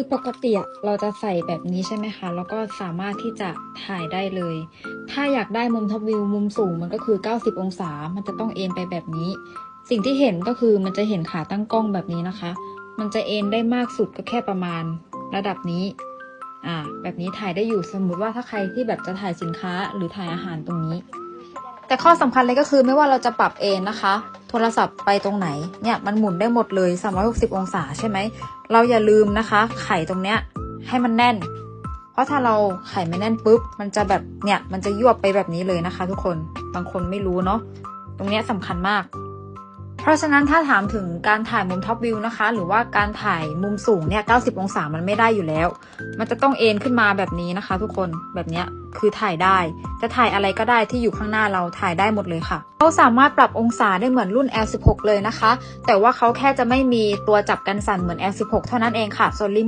คือปกติเราจะใส่แบบนี้ใช่ไหมคะ แล้วก็สามารถที่จะถ่ายได้เลย ถ้าอยากได้มุมท็อปวิวมุมสูงมันก็คือ 90 องศา มันจะต้องเอ็นไปแบบนี้ สิ่งที่เห็นก็คือมันจะเห็นขาตั้งกล้องแบบนี้นะคะ มันจะเอ็นได้มากสุดก็แค่ประมาณระดับนี้ อ่า แบบนี้ถ่ายได้อยู่สมมุติว่าถ้าใครที่แบบจะถ่ายสินค้าหรือถ่ายอาหารตรงนี้ แต่ข้อสำคัญเลยก็คือไม่ว่าเราจะปรับเอนนะคะ โทรศัพท์ไปตรงไหนเนี่ยมันหมุนได้หมดเลย 360 องศาใช่ไหม เราอย่าลืมนะคะ ไข่ตรงเนี้ยให้มันแน่น เพราะถ้าเราไข่ไม่แน่นปุ๊บ มันจะแบบเนี่ยมันจะยวบไปแบบนี้เลยนะคะ ทุกคนบางคนไม่รู้เนาะตรงเนี้ยสำคัญมาก ราะฉะนั้นถ้าถามถึงการถ่ายมุมท็อปวิวนะคะ หรือว่าการถ่ายมุมสูงเนี่ย 90 องศามันไม่ได้อยู่แล้ว มันจะต้องเอ็นขึ้นมาแบบนี้นะคะ ทุกคน แบบนี้คือถ่ายได้ จะถ่ายอะไรก็ได้ที่อยู่ข้างหน้าเราถ่ายได้หมดเลยค่ะ เขาสามารถปรับองศาได้เหมือนรุ่น L16 เลยนะคะ แต่ว่าเขาแค่จะไม่มีตัวจับกันสั่นเหมือน L16 เท่านั้นเองค่ะ ส่วนรีโม